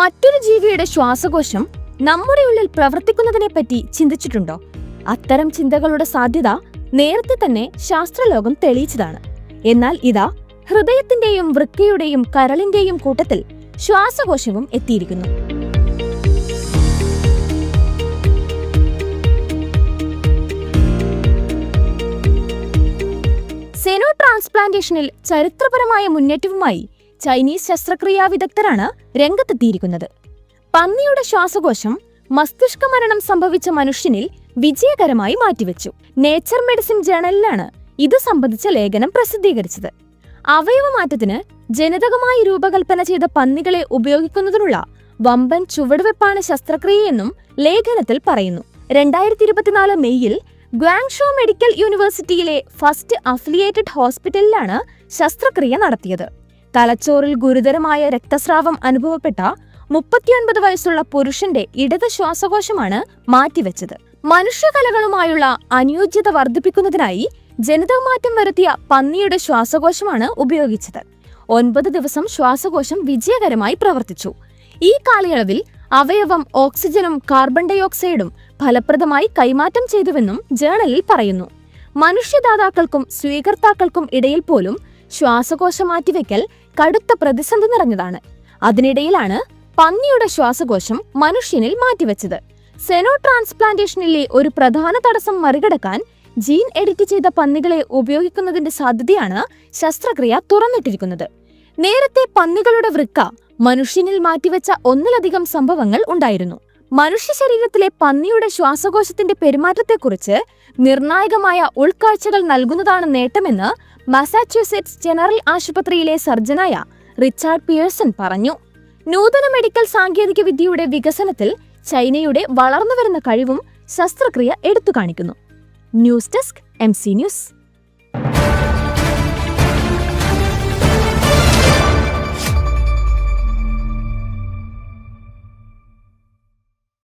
മറ്റൊരു ജീവിയുടെ ശ്വാസകോശം നമ്മുടെ ഉള്ളിൽ പ്രവർത്തിക്കുന്നതിനെപ്പറ്റി ചിന്തിച്ചിട്ടുണ്ടോ? അത്തരം ചിന്തകളുടെ സാധ്യത നേരത്തെ തന്നെ ശാസ്ത്രലോകം തെളിയിച്ചതാണ്. എന്നാൽ ഇതാ ഹൃദയത്തിന്റെയും വൃക്കയുടെയും കരളിന്റെയും കൂട്ടത്തിൽ ശ്വാസകോശവും എത്തിയിരിക്കുന്നു. സെനോ ട്രാൻസ്പ്ലാന്റേഷനിൽ ചരിത്രപരമായ മുന്നേറ്റവുമായി ചൈനീസ് ശസ്ത്രക്രിയാ വിദഗ്ധരാണ് രംഗത്തെത്തിയിരിക്കുന്നത്. പന്നിയുടെ ശ്വാസകോശം മസ്തിഷ്ക മരണം സംഭവിച്ച മനുഷ്യനിൽ വിജയകരമായി മാറ്റിവെച്ചു. നേച്ചർ മെഡിസിൻ ജേണലിലാണ് ഇത് സംബന്ധിച്ച ലേഖനം പ്രസിദ്ധീകരിച്ചത്. അവയവമാറ്റത്തിന് ജനിതകമായി രൂപകൽപ്പന ചെയ്ത പന്നികളെ ഉപയോഗിക്കുന്നതിനുള്ള വമ്പൻ ചുവടുവെപ്പാണ് ശസ്ത്രക്രിയയെന്നും ലേഖനത്തിൽ പറയുന്നു. രണ്ടായിരത്തി ഇരുപത്തിനാല് മെയ്യിൽ ഗ്വാങ്ഷോ മെഡിക്കൽ യൂണിവേഴ്സിറ്റിയിലെ ഫസ്റ്റ് അഫിലിയേറ്റഡ് ഹോസ്പിറ്റലിലാണ് ശസ്ത്രക്രിയ നടത്തിയത്. തലച്ചോറിൽ ഗുരുതരമായ രക്തസ്രാവം അനുഭവപ്പെട്ട മുപ്പത്തിയൊൻപത് വയസ്സുള്ള പുരുഷന്റെ ഇടത് ശ്വാസകോശമാണ് മാറ്റിവെച്ചത്. മനുഷ്യകലകളുമായുള്ള അനുയോജ്യത വർദ്ധിപ്പിക്കുന്നതിനായി ജനിതക മാറ്റം വരുത്തിയ പന്നിയുടെ ശ്വാസകോശമാണ് ഉപയോഗിച്ചത്. ഒൻപത് ദിവസം ശ്വാസകോശം വിജയകരമായി പ്രവർത്തിച്ചു. ഈ കാലയളവിൽ അവയവം ഓക്സിജനും കാർബൺ ഡൈ ഓക്സൈഡും ഫലപ്രദമായി കൈമാറ്റം ചെയ്തുവെന്നും ജേണലിൽ പറയുന്നു. മനുഷ്യദാതാക്കൾക്കും സ്വീകർത്താക്കൾക്കും ഇടയിൽ പോലും ശ്വാസകോശ മാറ്റിവെക്കൽ കടുത്ത പ്രതിസന്ധി നിറഞ്ഞതാണ്. അതിനിടയിലാണ് പന്നിയുടെ ശ്വാസകോശം മനുഷ്യനിൽ മാറ്റിവെച്ചത്. സെനോ ട്രാൻസ്പ്ലാന്റേഷനിലെ ഒരു പ്രധാന തടസ്സം മറികടക്കാൻ ജീൻ എഡിറ്റ് ചെയ്ത പന്നികളെ ഉപയോഗിക്കുന്നതിന്റെ സാധ്യതയാണ് ശസ്ത്രക്രിയ തുറന്നിട്ടിരിക്കുന്നത്. നേരത്തെ പന്നികളുടെ വൃക്ക മനുഷ്യനിൽ മാറ്റിവെച്ച ഒന്നിലധികം സംഭവങ്ങൾ ഉണ്ടായിരുന്നു. മനുഷ്യ ശരീരത്തിലെ പന്നിയുടെ ശ്വാസകോശത്തിന്റെ പെരുമാറ്റത്തെക്കുറിച്ച് നിർണായകമായ ഉൾക്കാഴ്ചകൾ നൽകുന്നതാണ് നേട്ടമെന്ന് മസാച്യൂസെറ്റ്സ് ജനറൽ ആശുപത്രിയിലെ സർജനായ റിച്ചാർഡ് പിയേഴ്സൺ പറഞ്ഞു. നൂതന മെഡിക്കൽ സാങ്കേതിക വിദ്യയുടെ വികസനത്തിൽ ചൈനയുടെ വളർന്നുവരുന്ന കഴിവും ശസ്ത്രക്രിയ എടുത്തു കാണിക്കുന്നു. News desk M news.